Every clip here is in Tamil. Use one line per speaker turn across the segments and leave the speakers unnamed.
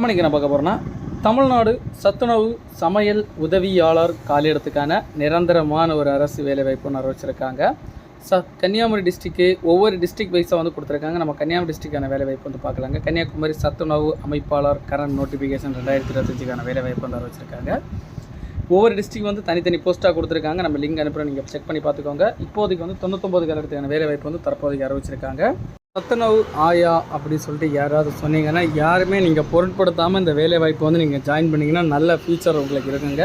நம்ம நான் பார்க்க போகிறோன்னா தமிழ்நாடு சத்துணவு சமையல் உதவியாளர் காலியிடத்துக்கான நிரந்தரமான ஒரு அரசு வேலைவாய்ப்பு ஒன்று அறிவிச்சிருக்காங்க. ச கன்னியாகுமரி டிஸ்ட்ரிக்கு ஒவ்வொரு டிஸ்ட்ரிக்ட் வைஸாக வந்து கொடுத்துருக்காங்க. நம்ம கன்னியாகுமரி டிஸ்ட்ரிக்கான வேலைவாய்ப்பு வந்து பார்க்கலாங்க. கன்னியாகுமரி சத்துணவு அமைப்பாளர் கரண்ட் நோட்டிஃபிகேஷன் ரெண்டாயிரத்தி இருபத்தஞ்சுக்கான வேலைவாய்ப்பு வந்து அறிவிச்சிருக்காங்க. ஒவ்வொரு டிஸ்ட்ரிக் வந்து தனித்தனி போஸ்ட்டாக கொடுத்துருக்காங்க. நம்ம லிங்க் அனுப்புகிறோம் நீங்கள் செக் பண்ணி பார்த்துக்கோங்க. இப்போதைக்கு வந்து தொண்ணூத்தொம்பது காலத்துக்கான வேலைவாய்ப்பு வந்து தற்போதைக்கு அறிவிச்சிருக்காங்க. சத்துணவு ஆயா அப்படின்னு சொல்லிட்டு யாராவது சொன்னீங்கன்னா யாருமே நீங்கள் பொருட்படுத்தாமல் இந்த வேலைவாய்ப்பு வந்து நீங்கள் ஜாயின் பண்ணிங்கன்னா நல்ல ஃபியூச்சர் உங்களுக்கு இருக்குங்க.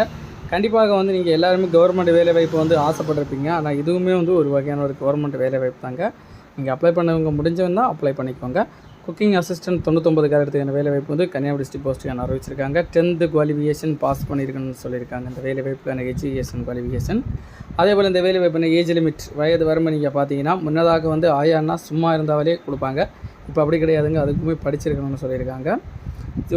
கண்டிப்பாக வந்து நீங்கள் எல்லாருமே கவர்மெண்ட் வேலைவாய்ப்பு வந்து ஆசைப்பட்டிருப்பீங்க. ஆனால் இதுவுமே வந்து ஒரு வகையான ஒரு கவர்மெண்ட் வேலைவாய்ப்பு தாங்க. நீங்கள் அப்ளை பண்ணவங்க முடிஞ்சவங்க அப்ளை பண்ணிக்கோங்க. குக்கிங் அசிஸ்டன்ட் தொண்ணூத்தொம்பது வேலை வேலைவாய்ப்பு வந்து கன்னியாகுமரி டிஸ்ட்ரிக் போஸ்ட்டுக்கான அறிவிச்சிருக்காங்க. டென்த்து குவாலிஃபிகேஷன் பாஸ் பண்ணியிருக்கணும்னு சொல்லியிருக்காங்க. இந்த வேலைவாய்ப்புக்கான எஜுகேஷன் குவாலிஃபிகேஷன் அதே போல் இந்த வேலைவாய்ப்புன ஏஜ் லிமிட் வயது வரம்பு நீங்கள் பார்த்தீங்கன்னா முன்னதாக வந்து ஆயான்னா சும்மா இருந்தாலே கொடுப்பாங்க. இப்போ அப்படி கிடையாதுங்க. அதுக்குமே படிச்சிருக்கணும்னு சொல்லியிருக்காங்க.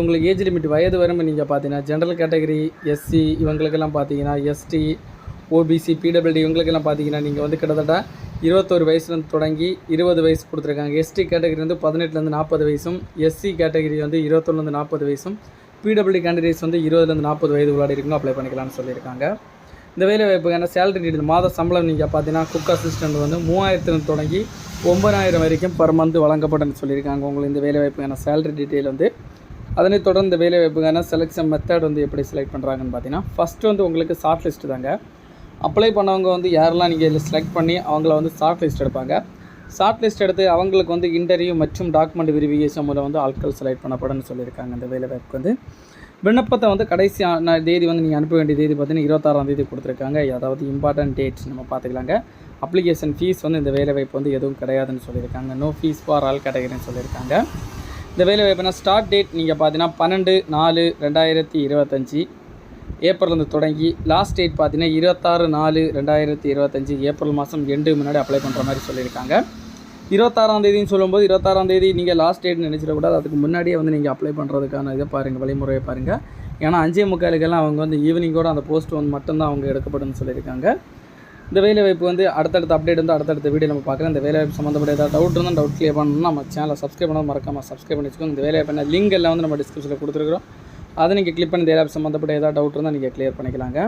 உங்களுக்கு ஏஜ் லிமிட் வயது வரம்பு நீங்கள் பார்த்தீங்கன்னா ஜென்ரல் கேட்டகரி எஸ்சி இவங்களுக்கெல்லாம் பார்த்தீங்கன்னா எஸ்டி ஓபிசி பிடபிள்யூடி இவங்களுக்கெல்லாம் பார்த்தீங்கன்னா நீங்கள் வந்து கிட்டத்தட்ட இருபத்தொரு வயசுலேருந்து தொடங்கி இருபது வயசு கொடுத்துருக்காங்க. எஸ்டி கேட்டகரி வந்து பதினெட்டுலேருந்து நாற்பது வயசும் எஸ்சி கேட்டகரி வந்து இருபத்தொன்னுலேருந்து நாற்பது வயசும் பிடபிள்யூ கேண்டிடேட்ஸ் வந்து இருபதுலேருந்து நாற்பது வயது உள்ளாடி இருக்கணும் அப்ளை பண்ணிக்கலாம்னு சொல்லியிருக்காங்க. இந்த வேலை வாய்ப்புக்கான சேலரி டீட்டெயில் மாத சம்பளம் நீங்கள் பார்த்தீங்கன்னா குக் அசிஸ்டண்ட் வந்து மூவாயிரத்துலேருந்து தொடங்கி ஒன்பதாயிரம் வரைக்கும் பர் மந்த் வழங்கப்படும்னு சொல்லியிருக்காங்க. உங்களுக்கு இந்த வேலை வாய்ப்புக்கான சேலரி டீட்டெயில் வந்து அதனைத் தொடர்ந்து வேலை வாய்ப்புக்கான செலெக்ஷன் மெத்தட் வந்து எப்படி செலக்ட் பண்ணுறாங்கன்னு பார்த்தீங்கன்னா ஃபஸ்ட்டு வந்து உங்களுக்கு ஷார்ட் லிஸ்ட்டு தாங்க. அப்ளை பண்ணவங்க வந்து யாரெல்லாம் நீங்கள் இதில் செலக்ட் பண்ணி அவங்கள வந்து ஷார்ட் லிஸ்ட் எடுப்பாங்க. ஷார்ட் லிஸ்ட் எடுத்து அவங்களுக்கு வந்து இன்டர்வியூ மற்றும் டாக்குமெண்ட் வெரிஃபிகேஷன் மூலம் வந்து ஆட்கள் செலக்ட் பண்ணப்படும்னு சொல்லியிருக்காங்க இந்த வேலை வாய்ப்புக்கு வந்து. விண்ணப்பத்தை வந்து கடைசி தேதி வந்து நீங்கள் அனுப்ப வேண்டிய தேதி பார்த்தீங்கன்னா இருபத்தாறாம் தேதி கொடுத்துருக்காங்க. அதாவது இம்பார்ட்டன்ட் டேட்ஸ் நம்ம பார்த்துக்கலாங்க. அப்ளிகேஷன் ஃபீஸ் வந்து இந்த வேலை வாய்ப்பு வந்து எதுவும் கிடையாதுன்னு சொல்லியிருக்காங்க. நோ ஃபீஸ் ஃபார் ஆல் கேட்டகரின்னு சொல்லியிருக்காங்க. இந்த வேலை வாய்ப்புனா ஸ்டார்ட் டேட் நீங்கள் பார்த்தீங்கன்னா பன்னெண்டு நாலு ரெண்டாயிரத்தி இருபத்தஞ்சி. ஏப்ரல்லேருந்து தொடங்கி லாஸ்ட் டேட் பார்த்தீங்கன்னா இருபத்தாறு நாலு ரெண்டாயிரத்தி இருபத்தஞ்சி ஏப்ரல் மாதம் எண்டு முன்னாடி அப்ளை பண்ணுற மாதிரி சொல்லியிருக்காங்க. இருபத்தாறாம் தேதின்னு சொல்லும்போது இருபத்தாறாம் தேதி நீங்கள் லாஸ்ட் டேட் நினச்சிடக்கூடாது அதுக்கு முன்னாடியே வந்து நீங்கள் அப்ளை பண்ணுறதுக்கான இதை பாருங்கள் வழிமுறையை பாருங்கள் ஏன்னா அஞ்சே முக்காலுக்கெல்லாம் அவங்க வந்து ஈவினிங்கோட அந்த போஸ்ட் வந்து மட்டும்தான் அவங்க எடுக்கப்படும்னு சொல்லியிருக்காங்க. இந்த வேலைவாய்ப்பு வந்து அடுத்தடுத்த அப்டேட் வந்து அடுத்தடுத்த வீடியோ நம்ம பார்க்குறோம் இந்த வேலைவாய்ப்பு சம்மந்தப்பட்ட ஏதாவது டவுட் இருந்தால் டவுட் கிளியர் பண்ணணும்னா நம்ம சேனலை சப்ஸ்கிரைப் பண்ணால் மறக்காமல் சப்ஸ்கிரைப் பண்ணி வச்சுக்கோங்க. இந்த வேலை வாய்ப்பு லிங்க் எல்லாம் வந்து நம்ம டிஸ்கிரிப்ஷனில் கொடுத்துருக்குறோம். அதை நீங்கள் கிளிக் பண்ணி தேர் ஆப் சம்மந்தப்பட்ட ஏதாவது டவுட் இருந்தால் நீங்கள் கிளியர் பண்ணிக்கலாங்க.